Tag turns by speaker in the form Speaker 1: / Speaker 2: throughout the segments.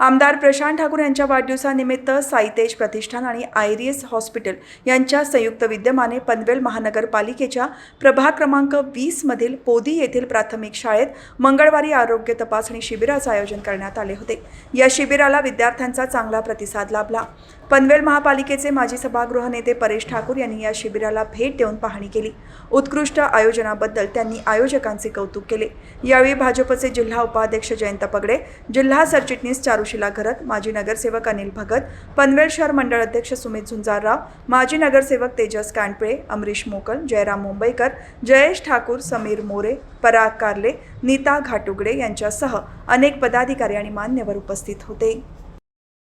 Speaker 1: आमदार प्रशांत ठाकूर यांच्या वाढदिवसानिमित्त साईतेज प्रतिष्ठान आणि आयरियस हॉस्पिटल यांच्या संयुक्त विद्यमाने पनवेल महानगरपालिकेच्या प्रभाग क्रमांक वीसमधील पोदी येथील प्राथमिक शाळेत मंगळवारी आरोग्य तपासणी शिबिराचं आयोजन करण्यात आले होते. या शिबिराला विद्यार्थ्यांचा चांगला प्रतिसाद लाभला. पनवेल महापालिकेचे माजी सभागृह नेते परेश ठाकूर यांनी या शिबिराला भेट देऊन पाहणी केली. उत्कृष्ट आयोजनाबद्दल त्यांनी आयोजकांचे कौतुक केले. यावेळी भाजपचे जिल्हा उपाध्यक्ष जयंत पगडे जिल्हा सरचिटणीस चारुशिला घरत माजी नगरसेवक अनिल भगत पनवेल शहर मंडळ अध्यक्ष सुमित झुंजारराव माजी नगरसेवक तेजस कांडपिळे अमरीश मोकल जयराम मुंबईकर जयेश ठाकूर समीर मोरे पराग कारले नीता घाटुगडे यांच्यासह अनेक पदाधिकारी आणि मान्यवर उपस्थित होते.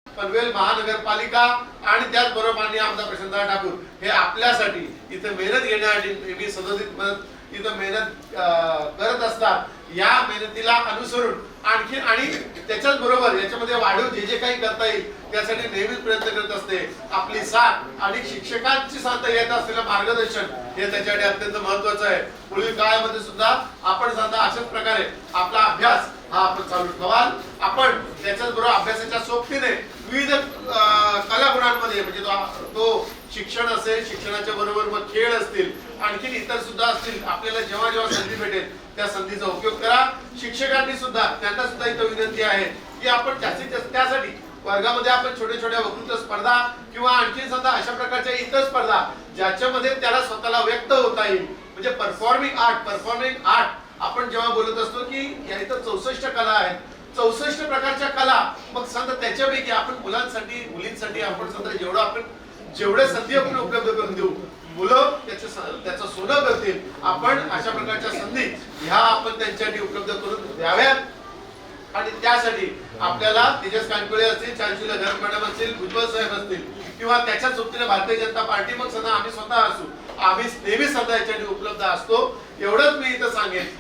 Speaker 2: पनवेल महानगरपालिका आणि त्याचबरोबर माननीय आमदार प्रशांत ठाकूर हे आपल्यासाठी इथं मेहनत घेण्यासाठी नेहमी सदोदित इथं मेहनत करत असतात. या मेहनतीला अनुसरून आणखी आणि त्याच्याच बरोबर याच्यामध्ये वाढीव जे जे काही करता येईल त्यासाठी नेहमीच प्रयत्न करत असते. आपली साथ आणि शिक्षकांची साथ येत असलेलं मार्गदर्शन हे त्याच्यासाठी अत्यंत महत्वाचं आहे. पुढील काळामध्ये सुद्धा आपण सुद्धा अशाच प्रकारे आपला अभ्यास हा आपण चालू ठेवाल. आपण त्याच्याच बरोबर अभ्यासाच्या सोबतीने विविध कलागुणांमध्ये म्हणजे तो तो शिक्षण असेल शिक्षणाच्या बरोबर मग खेळ असतील आणखीन इतर सुद्धा असतील आपल्याला जेव्हा जेव्हा संधी भेटेल त्या संधीचा उपयोग करा. शिक्षकांनी सुद्धा त्यांना सुद्धा इथं विनंती आहे की आपण जास्तीत जास्त त्यासाठी वर्गामध्ये आपण छोट्या छोट्या वक्तृत्व स्पर्धा किंवा आणखी सुद्धा अशा प्रकारच्या इतर स्पर्धा ज्याच्यामध्ये त्याला स्वतःला व्यक्त होता येईल. म्हणजे परफॉर्मिंग आर्ट परफॉर्मिंग आर्ट आपण जेव्हा बोलत असतो की या इथं चौसष्ट कला आहेत. चौसष्ट प्रकारच्या कला. मग समजा त्याच्यापैकी आपण मुलांसाठी मुलींसाठी आपण समजा जेवढं आपण जेवढ्या संधी आपण उपलब्ध करून देऊ संधी ह्या आपण त्यांच्यासाठी उपलब्ध करून द्याव्यात. आणि त्यासाठी आपल्याला तेजस कानकुळे असतील चांशुला घर मॅडम असतील भुजबळ साहेब असतील किंवा त्याच्या सोबतीने भारतीय जनता पार्टी मग सध्या आम्ही स्वतः असू. आम्ही नेहमी सदा याच्यासाठी उपलब्ध असतो. एवढंच मी इथं सांगेन.